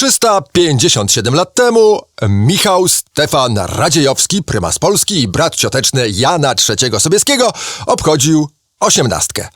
357 lat temu Michał Stefan Radziejowski, prymas Polski i brat cioteczny Jana III Sobieskiego obchodził osiemnastkę.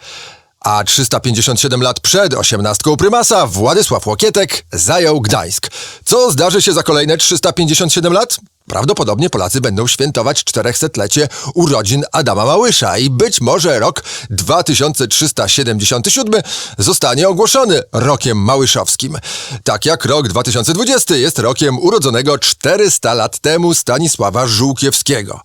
A 357 lat przed osiemnastką prymasa Władysław Łokietek zajął Gdańsk. Co zdarzy się za kolejne 357 lat? Prawdopodobnie Polacy będą świętować 400-lecie urodzin Adama Małysza i być może rok 2377 zostanie ogłoszony rokiem małyszowskim. Tak jak rok 2020 jest rokiem urodzonego 400 lat temu Stanisława Żółkiewskiego.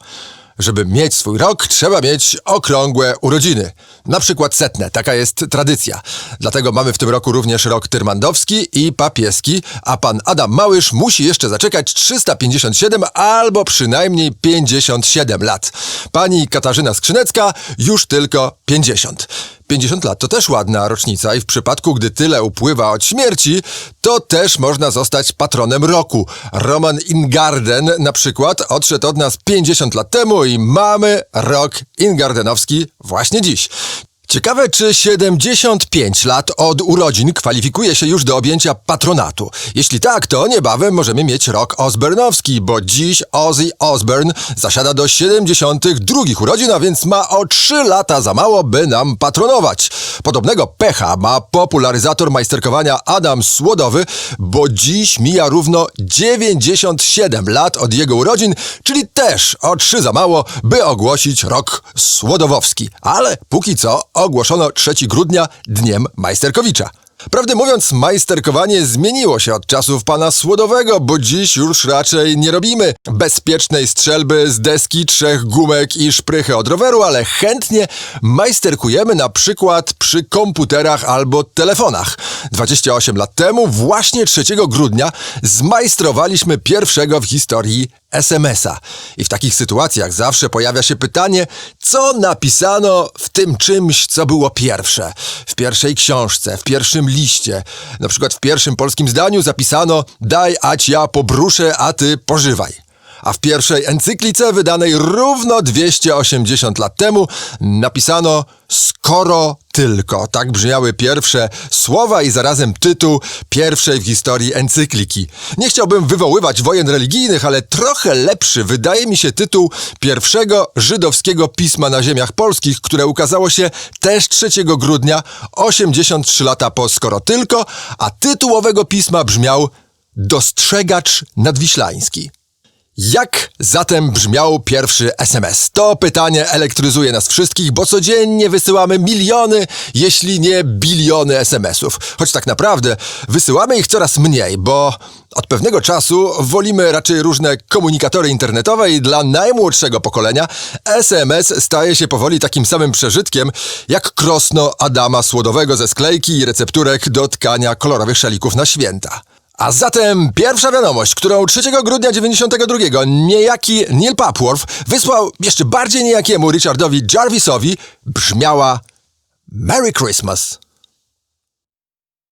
Żeby mieć swój rok, trzeba mieć okrągłe urodziny. Na przykład setne, taka jest tradycja. Dlatego mamy w tym roku również rok tyrmandowski i papieski, a pan Adam Małysz musi jeszcze zaczekać 357 albo przynajmniej 57 lat. Pani Katarzyna Skrzynecka już tylko 50. 50 lat to też ładna rocznica i w przypadku, gdy tyle upływa od śmierci, to też można zostać patronem roku. Roman Ingarden na przykład odszedł od nas 50 lat temu i mamy rok ingardenowski właśnie dziś. Ciekawe, czy 75 lat od urodzin kwalifikuje się już do objęcia patronatu. Jeśli tak, to niebawem możemy mieć rok Osburnowski, bo dziś Ozzy Osbourne zasiada do 72 urodzin, a więc ma o 3 lata za mało, by nam patronować. Podobnego pecha ma popularyzator majsterkowania Adam Słodowy, bo dziś mija równo 97 lat od jego urodzin, czyli też o 3 za mało, by ogłosić rok Słodowowski. Ale póki co ogłoszono 3 grudnia dniem Majsterkowicza. Prawdę mówiąc, majsterkowanie zmieniło się od czasów pana Słodowego, bo dziś już raczej nie robimy bezpiecznej strzelby z deski, trzech gumek i szprychy od roweru, ale chętnie majsterkujemy na przykład przy komputerach albo telefonach. 28 lat temu, właśnie 3 grudnia, zmajstrowaliśmy pierwszego w historii SMS-a. I w takich sytuacjach zawsze pojawia się pytanie, co napisano w tym czymś, co było pierwsze. W pierwszej książce, w pierwszym liście. Na przykład w pierwszym polskim zdaniu zapisano daj, ać ja pobruszę, a ty pożywaj. A w pierwszej encyklice wydanej równo 280 lat temu napisano skoro tylko. Tak brzmiały pierwsze słowa i zarazem tytuł pierwszej w historii encykliki. Nie chciałbym wywoływać wojen religijnych, ale trochę lepszy wydaje mi się tytuł pierwszego żydowskiego pisma na ziemiach polskich, które ukazało się też 3 grudnia, 83 lata po skoro tylko, a tytuł owego pisma brzmiał Dostrzegacz nadwiślański. Jak zatem brzmiał pierwszy SMS? To pytanie elektryzuje nas wszystkich, bo codziennie wysyłamy miliony, jeśli nie biliony SMS-ów. Choć tak naprawdę wysyłamy ich coraz mniej, bo od pewnego czasu wolimy raczej różne komunikatory internetowe i dla najmłodszego pokolenia SMS staje się powoli takim samym przeżytkiem jak krosno Adama Słodowego ze sklejki i recepturek do tkania kolorowych szalików na święta. A zatem pierwsza wiadomość, którą 3 grudnia 92 niejaki Neil Papworth wysłał jeszcze bardziej niejakiemu Richardowi Jarvisowi, brzmiała Merry Christmas.